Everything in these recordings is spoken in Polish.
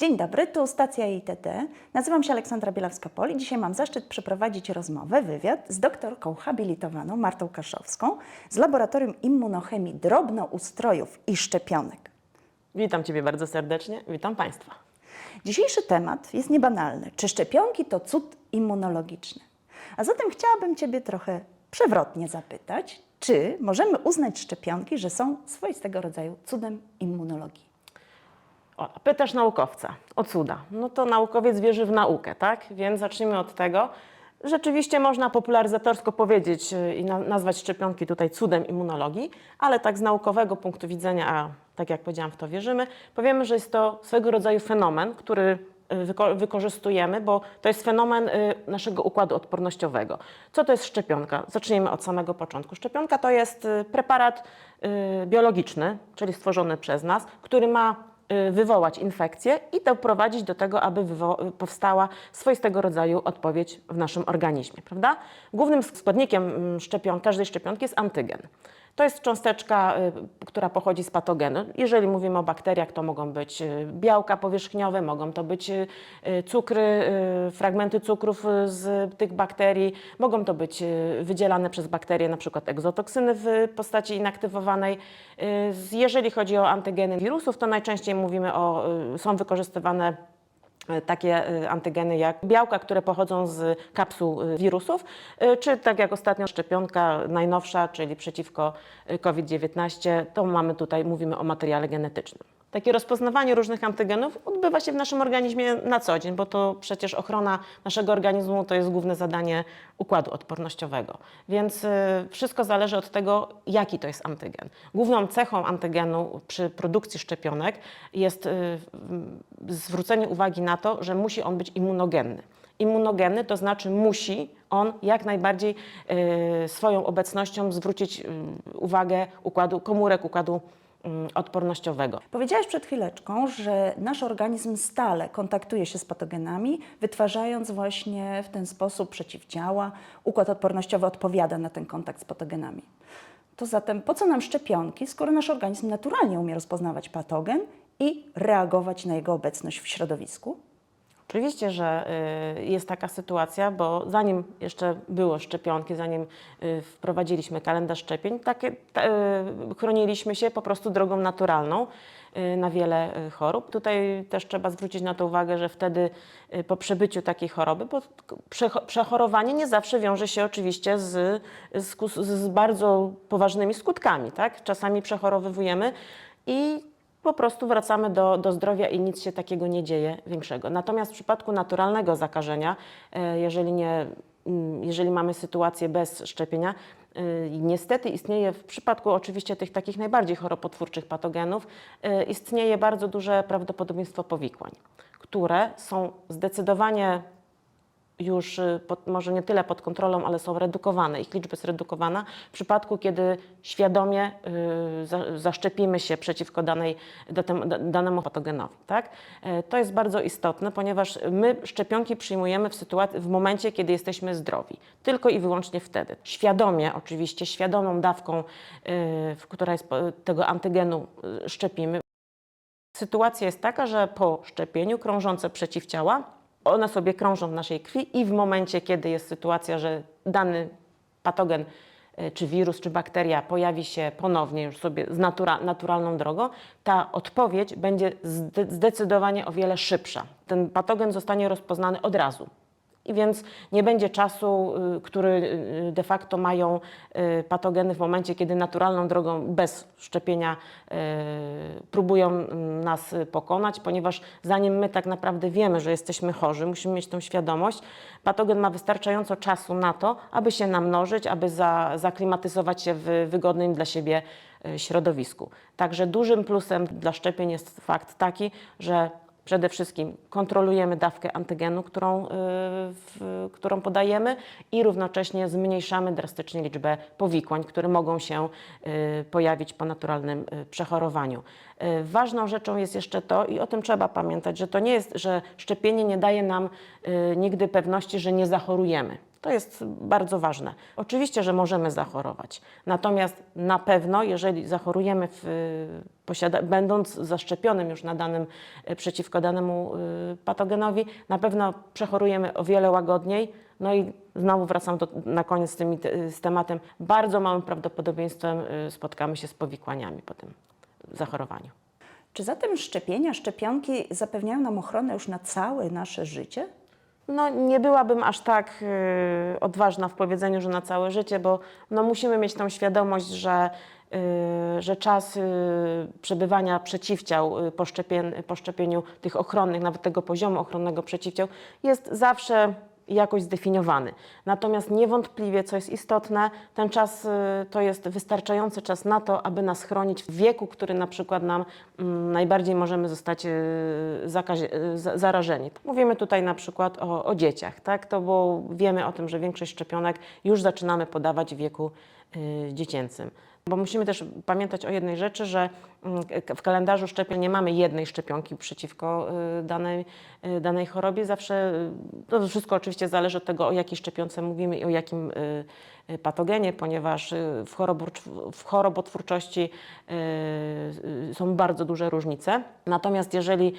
Dzień dobry, tu stacja ITT. Nazywam się Aleksandra Bielawska-Pol i dzisiaj mam zaszczyt przeprowadzić rozmowę, wywiad z doktorką habilitowaną Martą Kaszowską z Laboratorium Immunochemii Drobnoustrojów i Szczepionek. Witam Ciebie bardzo serdecznie, witam Państwa. Dzisiejszy temat jest niebanalny. Czy szczepionki to cud immunologiczny? A zatem chciałabym Ciebie trochę przewrotnie zapytać, czy możemy uznać szczepionki, że są swoistego rodzaju cudem immunologii? O, pytasz naukowca o cuda. No to naukowiec wierzy w naukę, tak? Więc zacznijmy od tego. Rzeczywiście można popularyzatorsko powiedzieć y, i na, nazwać szczepionki tutaj cudem immunologii, ale tak z naukowego punktu widzenia, a tak jak powiedziałam, w to wierzymy, powiemy, że jest to swego rodzaju fenomen, który y, wyko- wykorzystujemy, bo to jest fenomen y, naszego układu odpornościowego. Co to jest szczepionka? Zacznijmy od samego początku. Szczepionka to jest preparat biologiczny, czyli stworzony przez nas, który ma wywołać infekcję i doprowadzić do tego, aby powstała swoistego rodzaju odpowiedź w naszym organizmie, prawda? Głównym składnikiem mm, szczepion, każdej szczepionki jest antygen. To jest cząsteczka, y, która pochodzi z patogenu. Jeżeli mówimy o bakteriach, to mogą być y, białka powierzchniowe, mogą to być y, cukry, fragmenty cukrów z tych bakterii, mogą to być wydzielane przez bakterie przykład egzotoksyny w postaci inaktywowanej. Jeżeli chodzi o antygeny wirusów, to najczęściej mówimy o, są wykorzystywane takie e, antygeny jak białka, które pochodzą z kapsuł e, wirusów, e, czy tak jak ostatnio szczepionka najnowsza, czyli przeciwko e, COVID-19, to mamy tutaj, mówimy o materiale genetycznym. Takie rozpoznawanie różnych antygenów odbywa się w naszym organizmie na co dzień, bo to przecież ochrona naszego organizmu to jest główne zadanie układu odpornościowego. Więc y, wszystko zależy od tego, jaki to jest antygen. Główną cechą antygenu przy produkcji szczepionek jest y, zwrócenie uwagi na to, że musi on być immunogenny. Immunogenny to znaczy musi on jak najbardziej y, swoją obecnością zwrócić uwagę układu, komórek układu odpornościowego. Powiedziałaś przed chwileczką, że nasz organizm stale kontaktuje się z patogenami, wytwarzając właśnie w ten sposób przeciwdziała. Układ odpornościowy odpowiada na ten kontakt z patogenami. To zatem po co nam szczepionki, skoro nasz organizm naturalnie umie rozpoznawać patogen i reagować na jego obecność w środowisku? Oczywiście, że y, jest taka sytuacja, bo zanim jeszcze było szczepionki, zanim y, wprowadziliśmy kalendarz szczepień, takie, ta, y, chroniliśmy się po prostu drogą naturalną na wiele chorób. Tutaj też trzeba zwrócić na to uwagę, że wtedy po przebyciu takiej choroby, bo przecho- przechorowanie nie zawsze wiąże się oczywiście z, z, z bardzo poważnymi skutkami. Tak? Czasami przechorowywujemy i po prostu wracamy do, do zdrowia i nic się takiego nie dzieje większego. Natomiast w przypadku naturalnego zakażenia, e, jeżeli, nie, mm, jeżeli mamy sytuację bez szczepienia, e, niestety istnieje w przypadku oczywiście tych takich najbardziej chorobotwórczych patogenów, e, istnieje bardzo duże prawdopodobieństwo powikłań, które są zdecydowanie już y, pod, może nie tyle pod kontrolą, ale są redukowane, ich liczba jest redukowana w przypadku, kiedy świadomie y, za, zaszczepimy się przeciwko danej, datem, da- danemu patogenowi. Tak? E, To jest bardzo istotne, ponieważ my szczepionki przyjmujemy w, sytuacji, w momencie, kiedy jesteśmy zdrowi. Tylko i wyłącznie wtedy. Świadomie, oczywiście, świadomą dawką, y, która jest tego antygenu y, szczepimy. Sytuacja jest taka, że po szczepieniu krążące przeciwciała, one sobie krążą w naszej krwi i w momencie, kiedy jest sytuacja, że dany patogen, e, czy wirus, czy bakteria pojawi się ponownie już sobie z natura, naturalną drogą, ta odpowiedź będzie zde, zdecydowanie o wiele szybsza. Ten patogen zostanie rozpoznany od razu. I więc nie będzie czasu, y, który y, de facto mają y, patogeny w momencie, kiedy naturalną drogą bez szczepienia próbują mm, nas pokonać, ponieważ zanim my tak naprawdę wiemy, że jesteśmy chorzy, musimy mieć tą świadomość, patogen ma wystarczająco czasu na to, aby się namnożyć, aby za, zaklimatyzować się w wygodnym dla siebie środowisku. Także dużym plusem dla szczepień jest fakt taki, że Przede wszystkim kontrolujemy dawkę antygenu, którą, y, w, którą podajemy i równocześnie zmniejszamy drastycznie liczbę powikłań, które mogą się y, pojawić po naturalnym y, przechorowaniu. Ważną rzeczą jest jeszcze to, i o tym trzeba pamiętać, że to nie jest, że szczepienie nie daje nam nigdy pewności, że nie zachorujemy. To jest bardzo ważne. Oczywiście, że możemy zachorować. Natomiast na pewno, jeżeli zachorujemy, w, posiada, będąc zaszczepionym już na danym, e, przeciwko danemu y, patogenowi, na pewno przechorujemy o wiele łagodniej. No i znowu wracam do, na koniec z, tymi, z tematem. Bardzo małym prawdopodobieństwem y, spotkamy się z powikłaniami po tym zachorowaniu. Czy zatem szczepienia, szczepionki zapewniają nam ochronę już na całe nasze życie? No, nie byłabym aż tak y, odważna w powiedzeniu, że na całe życie, bo no, musimy mieć tą świadomość, że, y, że czas y, przebywania przeciwciał y, po, szczepien, po szczepieniu tych ochronnych, nawet tego poziomu ochronnego przeciwciał, jest zawsze jakoś zdefiniowany. Natomiast niewątpliwie, co jest istotne, ten czas y, to jest wystarczający czas na to, aby nas chronić w wieku, który na przykład nam mm, najbardziej możemy zostać y, y, za- zarażeni. Mówimy tutaj na przykład o, o dzieciach, tak? To bo wiemy o tym, że większość szczepionek już zaczynamy podawać w wieku dziecięcym. Bo musimy też pamiętać o jednej rzeczy, że mm, w kalendarzu szczepień nie mamy jednej szczepionki przeciwko y, danej, y, danej chorobie. Zawsze y, to wszystko oczywiście zależy od tego, o jakiej szczepionce mówimy i o jakim patogenie, ponieważ w, chorobotw- w chorobotwórczości są bardzo duże różnice. Natomiast jeżeli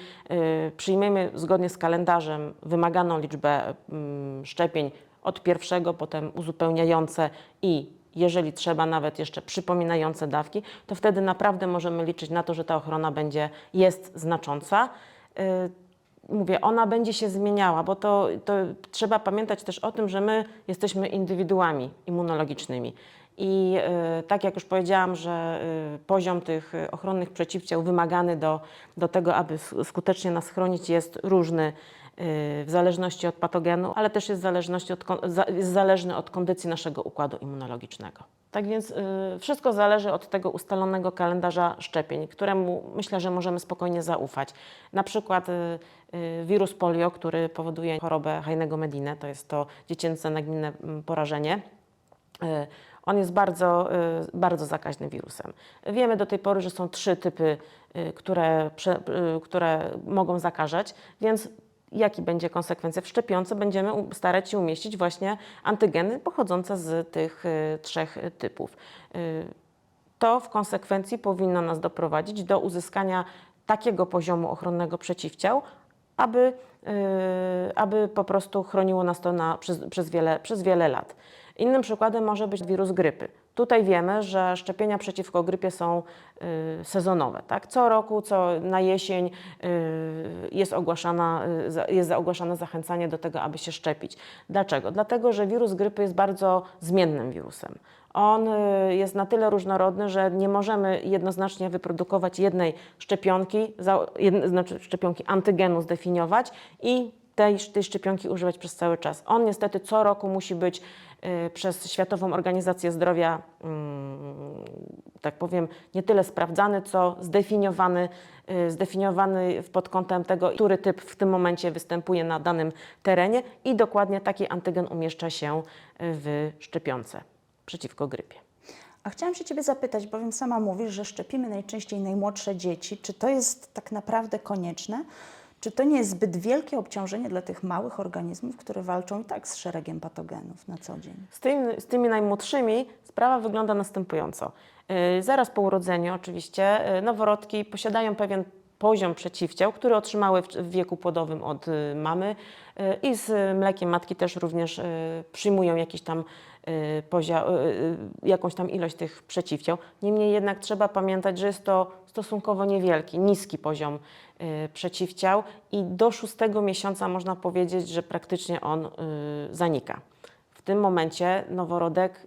przyjmiemy zgodnie z kalendarzem wymaganą liczbę mm, szczepień od pierwszego, potem uzupełniające i jeżeli trzeba nawet jeszcze przypominające dawki, to wtedy naprawdę możemy liczyć na to, że ta ochrona będzie, jest znacząca. Y, Mówię, ona będzie się zmieniała, bo to, to trzeba pamiętać też o tym, że my jesteśmy indywiduami immunologicznymi. I y, tak jak już powiedziałam, że y, poziom tych ochronnych przeciwciał wymagany do, do tego, aby skutecznie nas chronić, jest różny w zależności od patogenu, ale też jest, od, jest zależny od kondycji naszego układu immunologicznego. Tak więc y, wszystko zależy od tego ustalonego kalendarza szczepień, któremu myślę, że możemy spokojnie zaufać. Na przykład y, y, wirus polio, który powoduje chorobę Heinego Medine, to jest to dziecięce nagminne mm, porażenie. On jest bardzo, bardzo zakaźnym wirusem. Wiemy do tej pory, że są trzy typy, które, które mogą zakażać, więc jaki będzie konsekwencja? W szczepionce będziemy starać się umieścić właśnie antygeny pochodzące z tych y, trzech y, typów. Y, To w konsekwencji powinno nas doprowadzić do uzyskania takiego poziomu ochronnego przeciwciał, aby, yy, aby po prostu chroniło nas to na, przez, przez, wiele, przez wiele lat. Innym przykładem może być wirus grypy. Tutaj wiemy, że szczepienia przeciwko grypie są y, sezonowe. Tak? Co roku, co na jesień y, jest, ogłaszana, y, jest ogłaszane zachęcanie do tego, aby się szczepić. Dlaczego? Dlatego, że wirus grypy jest bardzo zmiennym wirusem. On jest na tyle różnorodny, że nie możemy jednoznacznie wyprodukować jednej szczepionki, znaczy szczepionki antygenu zdefiniować i tej, tej szczepionki używać przez cały czas. On niestety co roku musi być y, przez Światową Organizację Zdrowia, mm, tak powiem, nie tyle sprawdzany, co zdefiniowany, y, zdefiniowany pod kątem tego, który typ w tym momencie występuje na danym terenie i dokładnie taki antygen umieszcza się y, w szczepionce przeciwko grypie. A chciałam się Ciebie zapytać, bowiem sama mówisz, że szczepimy najczęściej najmłodsze dzieci. Czy to jest tak naprawdę konieczne? Czy to nie jest zbyt wielkie obciążenie dla tych małych organizmów, które walczą i tak z szeregiem patogenów na co dzień? Z, tym, z tymi najmłodszymi sprawa wygląda następująco. Yy, zaraz po urodzeniu oczywiście yy, noworodki posiadają pewien poziom przeciwciał, który otrzymały w, wieku płodowym od y, mamy y, i z mlekiem matki też również y, przyjmują jakiś tam y, pozia, y, y, jakąś tam ilość tych przeciwciał. Niemniej jednak trzeba pamiętać, że jest to stosunkowo niewielki, niski poziom y, przeciwciał i do szóstego miesiąca można powiedzieć, że praktycznie on y, zanika. W tym momencie noworodek,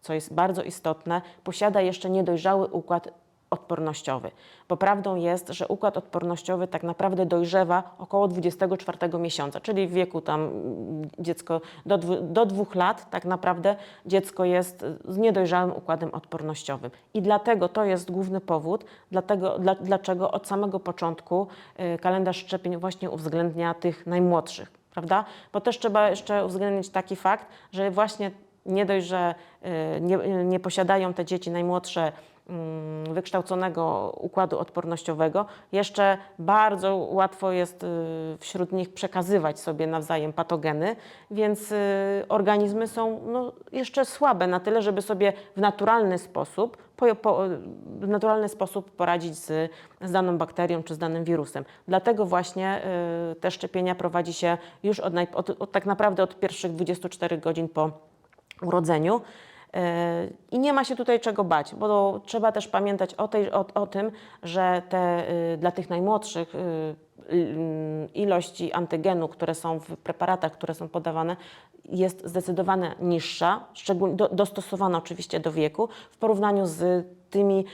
co jest bardzo istotne, posiada jeszcze niedojrzały układ odpornościowy. Bo prawdą jest, że układ odpornościowy tak naprawdę dojrzewa około 24 miesiąca, czyli w wieku tam mm, dziecko do, do dwóch lat tak naprawdę dziecko jest z niedojrzałym układem odpornościowym. I dlatego to jest główny powód, dlatego, dla, dlaczego od samego początku y, kalendarz szczepień właśnie uwzględnia tych najmłodszych, prawda? Bo też trzeba jeszcze uwzględnić taki fakt, że właśnie nie dość, że y, nie, nie posiadają te dzieci najmłodsze wykształconego układu odpornościowego, jeszcze bardzo łatwo jest y, wśród nich przekazywać sobie nawzajem patogeny, więc y, organizmy są no, jeszcze słabe na tyle, żeby sobie w naturalny sposób, po, po, w naturalny sposób poradzić z, z daną bakterią czy z danym wirusem. Dlatego właśnie y, te szczepienia prowadzi się już od, od, od, tak naprawdę od pierwszych 24 godzin po urodzeniu. E, I nie ma się tutaj czego bać, bo trzeba też pamiętać o, tej, o, o tym, że te, y, dla tych najmłodszych y, y, ilości antygenu, które są w preparatach, które są podawane, jest zdecydowanie niższa, do, dostosowana oczywiście do wieku, w porównaniu z tymi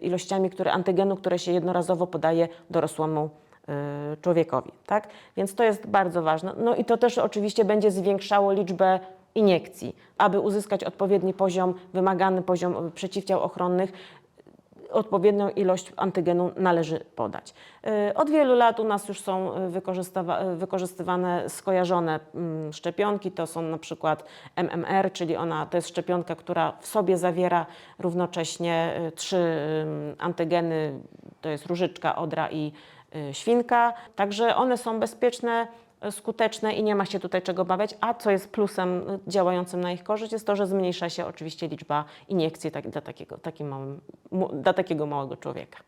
ilościami które, antygenu, które się jednorazowo podaje dorosłemu człowiekowi. Tak? Więc to jest bardzo ważne. No i to też oczywiście będzie zwiększało liczbę iniekcji, aby uzyskać odpowiedni poziom, wymagany poziom przeciwciał ochronnych, odpowiednią ilość antygenu należy podać. Y, Od wielu lat u nas już są y, y, wykorzystywane skojarzone mm, szczepionki. To są na przykład MMR, czyli ona to jest szczepionka, która w sobie zawiera równocześnie trzy antygeny, to jest różyczka, odra i świnka. Także one są bezpieczne, skuteczne i nie ma się tutaj czego bawiać. A co jest plusem działającym na ich korzyść, jest to, że zmniejsza się oczywiście liczba iniekcji tak, dla, takiego, takim małym, dla takiego małego człowieka.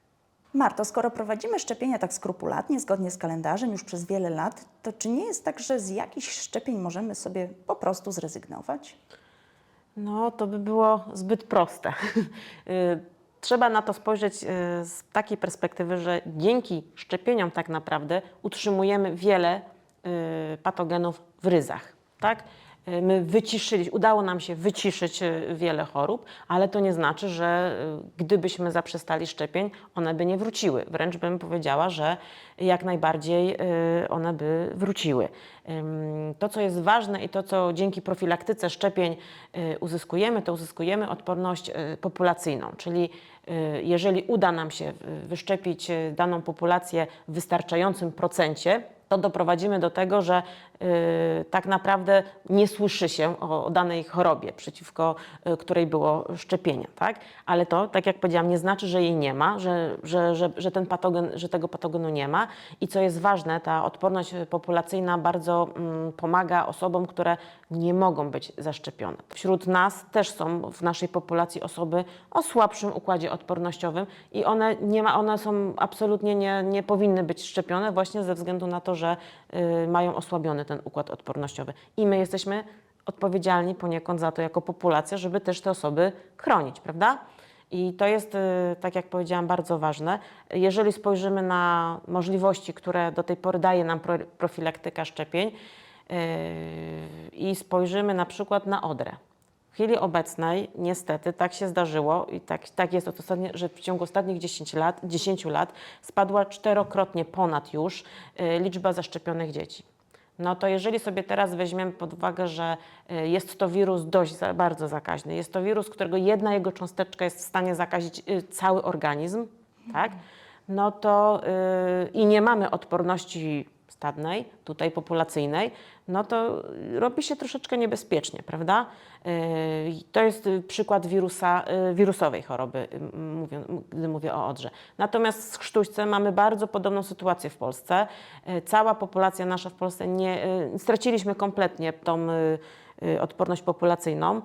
Marto, skoro prowadzimy szczepienia tak skrupulatnie, zgodnie z kalendarzem już przez wiele lat, to czy nie jest tak, że z jakichś szczepień możemy sobie po prostu zrezygnować? No, to by było zbyt proste. Y, Trzeba na to spojrzeć y, z takiej perspektywy, że dzięki szczepieniom tak naprawdę utrzymujemy wiele patogenów w ryzach. Tak? Y, My wyciszyli, udało nam się wyciszyć y, wiele chorób, ale to nie znaczy, że y, gdybyśmy zaprzestali szczepień, one by nie wróciły. Wręcz bym powiedziała, że jak najbardziej y, one by wróciły. To, co jest ważne i to, co dzięki profilaktyce szczepień y, uzyskujemy, to uzyskujemy odporność y, populacyjną, czyli y, jeżeli uda nam się y, wyszczepić y, daną populację w wystarczającym procencie, to doprowadzimy do tego, że tak naprawdę nie słyszy się o, o danej chorobie, przeciwko y, której było szczepienie. Tak? Ale to, tak jak powiedziałam, nie znaczy, że jej nie ma, że, że, że, że, ten patogen, że tego patogenu nie ma. I co jest ważne, ta odporność populacyjna bardzo mm, pomaga osobom, które nie mogą być zaszczepione. Wśród nas też są w naszej populacji osoby o słabszym układzie odpornościowym i one, nie ma, one są absolutnie nie, nie powinny być szczepione właśnie ze względu na to, że y, mają osłabiony ten układ odpornościowy. I my jesteśmy odpowiedzialni poniekąd za to jako populacja, żeby też te osoby chronić, prawda? I to jest, y, tak jak powiedziałam, bardzo ważne. Jeżeli spojrzymy na możliwości, które do tej pory daje nam pro- profilaktyka szczepień yy, i spojrzymy na przykład na odrę. W chwili obecnej niestety tak się zdarzyło i tak, tak jest, od ostatnie, że w ciągu ostatnich 10 lat, 10 lat spadła czterokrotnie ponad już y, liczba zaszczepionych dzieci. No to jeżeli sobie teraz weźmiemy pod uwagę, że y, jest to wirus dość bardzo zakaźny, jest to wirus, którego jedna jego cząsteczka jest w stanie zakazić y, cały organizm, tak? No to y, i nie mamy odporności stadnej, tutaj populacyjnej, no to robi się troszeczkę niebezpiecznie, prawda? Y, To jest przykład wirusa, y, wirusowej choroby, y, mówię, gdy mówię o odrze. Natomiast z chrztuścem mamy bardzo podobną sytuację w Polsce. Cała populacja nasza w Polsce nie, straciliśmy kompletnie tą odporność populacyjną,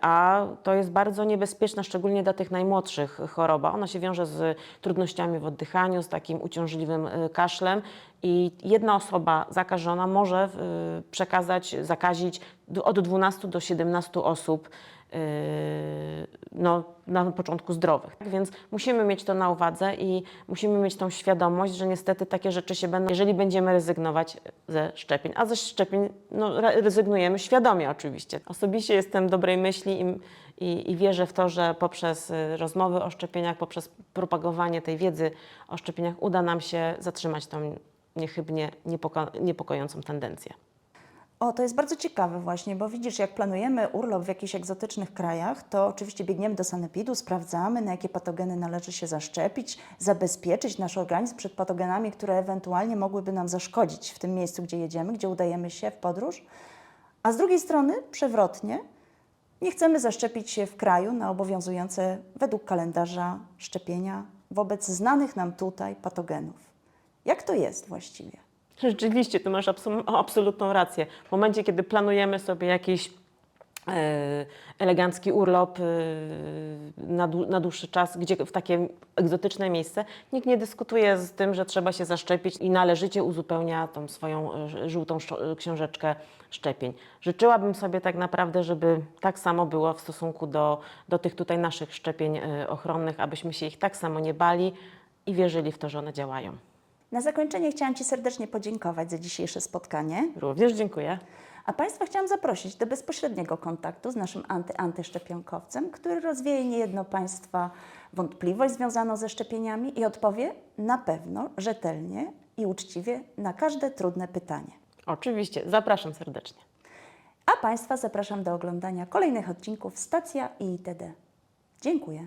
a to jest bardzo niebezpieczne, szczególnie dla tych najmłodszych choroba. Ona się wiąże z trudnościami w oddychaniu, z takim uciążliwym y, kaszlem i jedna osoba zakażona może y, przekazać, zakazić od 12 do 17 osób no, na początku zdrowych. Tak Więc musimy mieć to na uwadze i musimy mieć tą świadomość, że niestety takie rzeczy się będą, jeżeli będziemy rezygnować ze szczepień. A ze szczepień no, re- rezygnujemy świadomie oczywiście. Osobiście jestem dobrej myśli i, i, i wierzę w to, że poprzez y, rozmowy o szczepieniach, poprzez propagowanie tej wiedzy o szczepieniach uda nam się zatrzymać tą niechybnie niepoko- niepokojącą tendencję. O, to jest bardzo ciekawe właśnie, bo widzisz, jak planujemy urlop w jakichś egzotycznych krajach, to oczywiście biegniemy do sanepidu, sprawdzamy, na jakie patogeny należy się zaszczepić, zabezpieczyć nasz organizm przed patogenami, które ewentualnie mogłyby nam zaszkodzić w tym miejscu, gdzie jedziemy, gdzie udajemy się w podróż. A z drugiej strony, przewrotnie, Nie chcemy zaszczepić się w kraju na obowiązujące według kalendarza szczepienia wobec znanych nam tutaj patogenów. Jak to jest właściwie? Rzeczywiście, tu masz absol- absolutną rację. W momencie, kiedy planujemy sobie jakiś e, elegancki urlop e, na, dłu- na dłuższy czas, gdzie w takie egzotyczne miejsce, nikt nie dyskutuje z tym, że trzeba się zaszczepić i należycie uzupełnia tą swoją e, żółtą książeczkę szczepień. Życzyłabym sobie tak naprawdę, żeby tak samo było w stosunku do, do tych tutaj naszych szczepień ochronnych, abyśmy się ich tak samo nie bali i wierzyli w to, że one działają. Na zakończenie chciałam Ci serdecznie podziękować za dzisiejsze spotkanie, Również dziękuję. a Państwa chciałam zaprosić do bezpośredniego kontaktu z naszym anty-antyszczepionkowcem, który rozwieje niejedno Państwa wątpliwość związaną ze szczepieniami i odpowie na pewno rzetelnie i uczciwie na każde trudne pytanie. Oczywiście, zapraszam serdecznie. A Państwa zapraszam do oglądania kolejnych odcinków Stacja i ITD. Dziękuję.